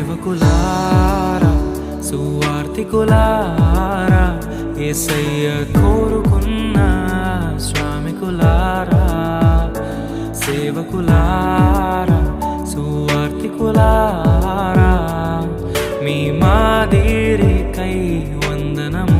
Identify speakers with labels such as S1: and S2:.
S1: సేవకులారా సువార్తికులారా ఏసయ్య కోరుకున్న స్వామికులారా సేవకులారా సువార్తికులారా మీ మాదిరికై వందనము